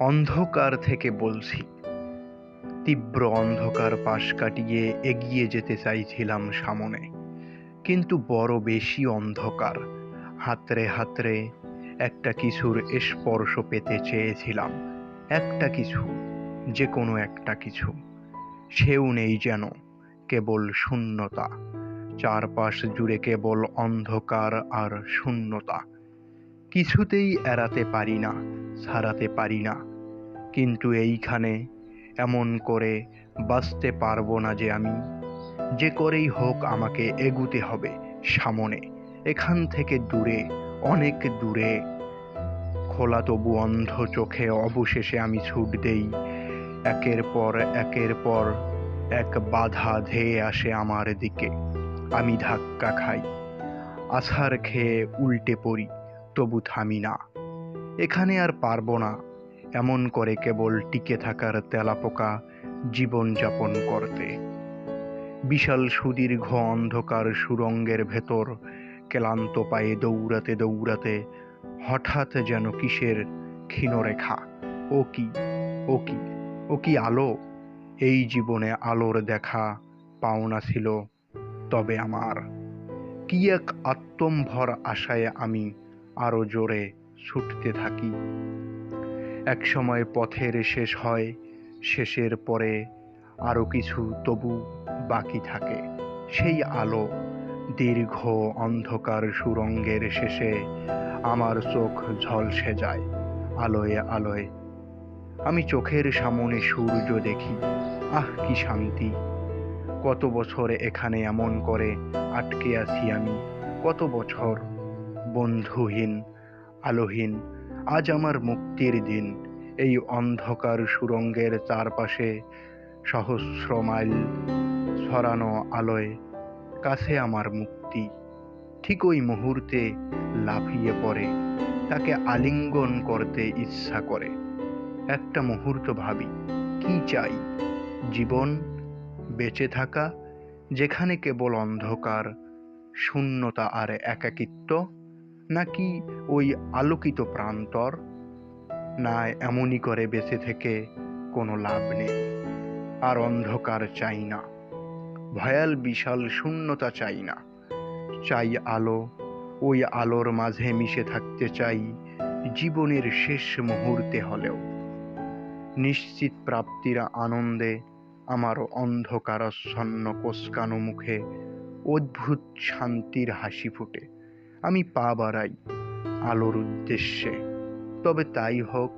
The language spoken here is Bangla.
অন্ধকার থেকে বলছি। তীব্র অন্ধকার পাশ কাটিয়ে এগিয়ে যেতে চাইছিলাম সামনে। কিন্তু বড় বেশি অন্ধকার। হাতরে হাতরে একটা কিছুর স্পর্শ পেতে চেয়েছিলাম। একটা কিছু যে কোনো একটা কিছু। সেও নেই যেন, কেবল শূন্যতা। চারপাশ জুড়ে কেবল অন্ধকার আর শূন্যতা। কিছুতেই এড়াতে পারি না, ছাড়াতে পারি না। কিন্তু এইখানে এমন করে বাঁচতে পারব না যে আমি। যে করেই হোক আমাকে এগুতে হবে সামনে, এখান থেকে দূরে, অনেক দূরে। খোলা তবু অন্ধ চোখে অবশেষে আমি ছুট দেই, একের পর একের পর এক বাধা ধেয়ে আসে আমার দিকে। আমি ধাক্কা খাই, আছাড় খেয়ে উল্টে পড়ি, তবু থামি না। এখানে আর পারব না এমন করে কেবল টিকে থাকার তেলাপোকা জীবনযাপন করতে। বিশাল সুদীর্ঘ অন্ধকার সুরঙ্গের ভেতর ক্লান্ত পায়ে দৌড়াতে দৌড়াতে হঠাৎ যেন কিসের ক্ষীণরেখা। ও কি? ও কি? ও কি আলো? এই জীবনে আলোর দেখা পাওনা ছিল তবে আমার। কি এক আত্মম্ভর আশায় আমি আরও জোরে ছুটতে থাকি। এক সময় পথের শেষ হয়, শেষের পরে আরও কিছু তবু বাকি থাকে। সেই আলো দীর্ঘ অন্ধকার সুরঙ্গের শেষে আমার চোখ ঝলসে যায়, আলোয় আলোয়। আমি চোখের সামনে সূর্য দেখি, আহ কি শান্তি। কত বছর এখানে এমন করে আটকে আছি আমি, কত বছর বন্ধুহীন, আলোহীন আজ আমার মুক্তির দিন। এই অন্ধকার সুরঙ্গের চারপাশে সহস্র মাইল ছড়ানো আলোয় কাছে আমার মুক্তি। ঠিক ওই মুহূর্তে লাফিয়ে পড়ে, তাকে আলিঙ্গন করতে ইচ্ছা করে। একটা মুহূর্ত ভাবি, কি চাই? জীবন, বেঁচে থাকা, যেখানে কেবল অন্ধকার, শূন্যতা আর একাকিত্ব? নাকি ওই আলোকিত প্রান্তর? না, এমনই করে বেঁচে থেকে কোনো লাভ নেই। আর অন্ধকার চাই না। ভয়াল বিশাল শূন্যতা চাই না। চাই আলো। ওই আলোর মাঝে মিশে থাকতে চাই জীবনের শেষ মুহূর্তে হলেও। নিশ্চিত প্রাপ্তির আনন্দে আমার অন্ধকারাচ্ছন্ন কোসকানো মুখে অদ্ভুত শান্তির হাসি ফুটে। আমি পা বাড়াই আলোর উদ্দেশ্যে। তবে তাই হোক